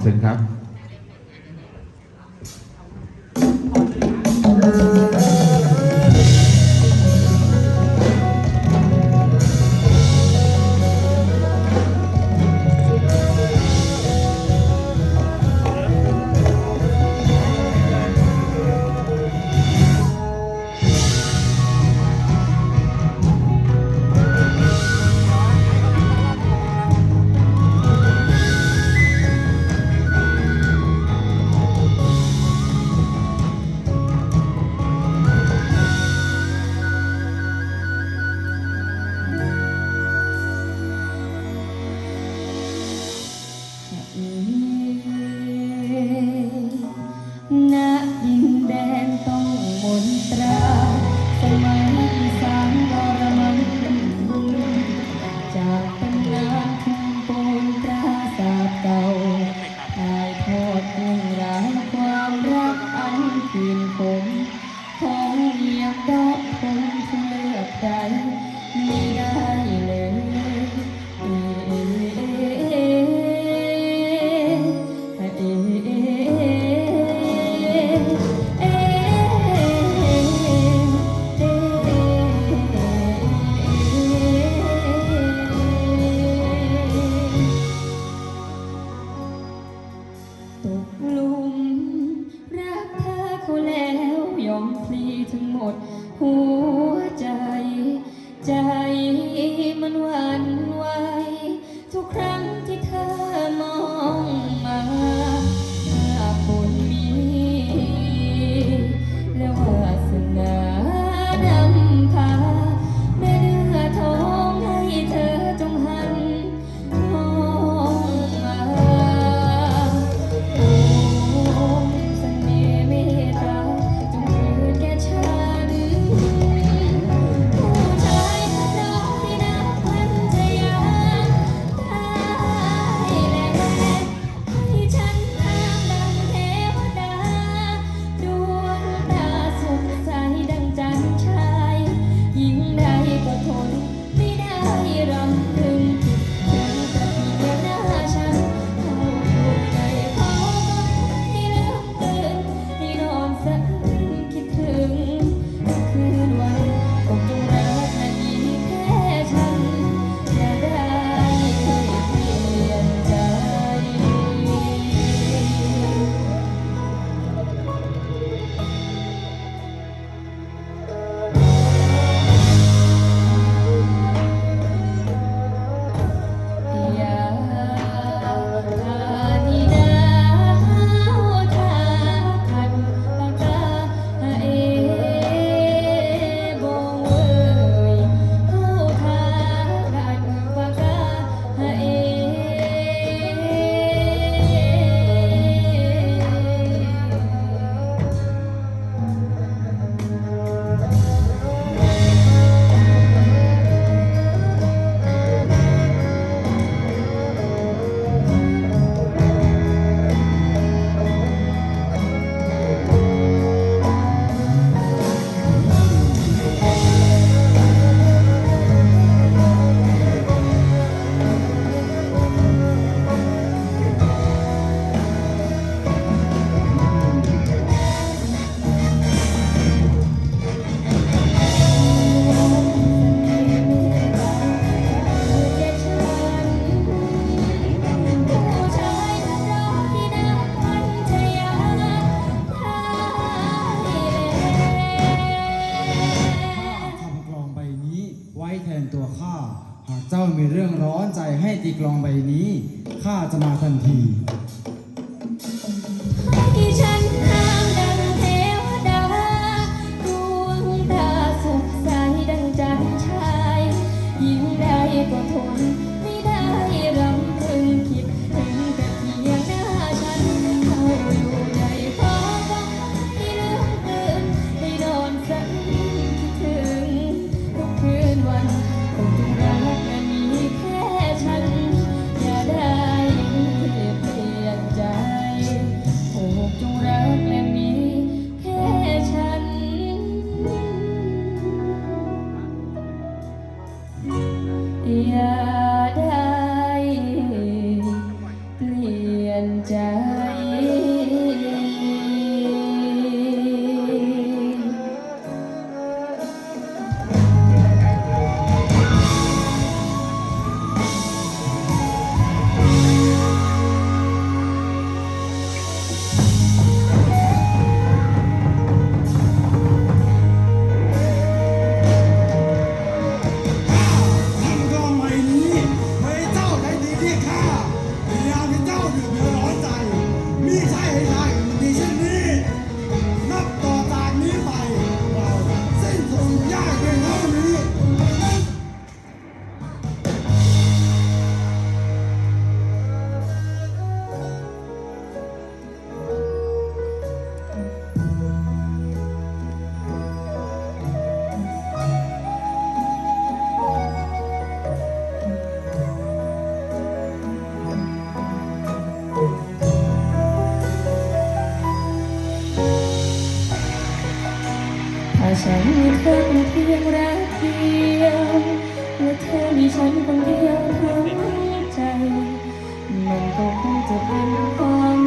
เชิญครับ ยอมพลีทั้งหมด หัวใจ ใจมันวันไหว ว้แทนตัวข้า หากเจ้ามีเรื่องร้อนใจให้ตีกลองใบนี้ ข้าจะมาทันทีที่ฉันนามดังเทวดาดวงตาสุใสดังจชายยิ่งได้ก็ทนไม่ได้รำพึงคิดถึง ฉันมีเธอเป็นเพียงรักเดียวและเธอมีฉันคนเดียวทั้งใจมันก็คงจะเป็นความ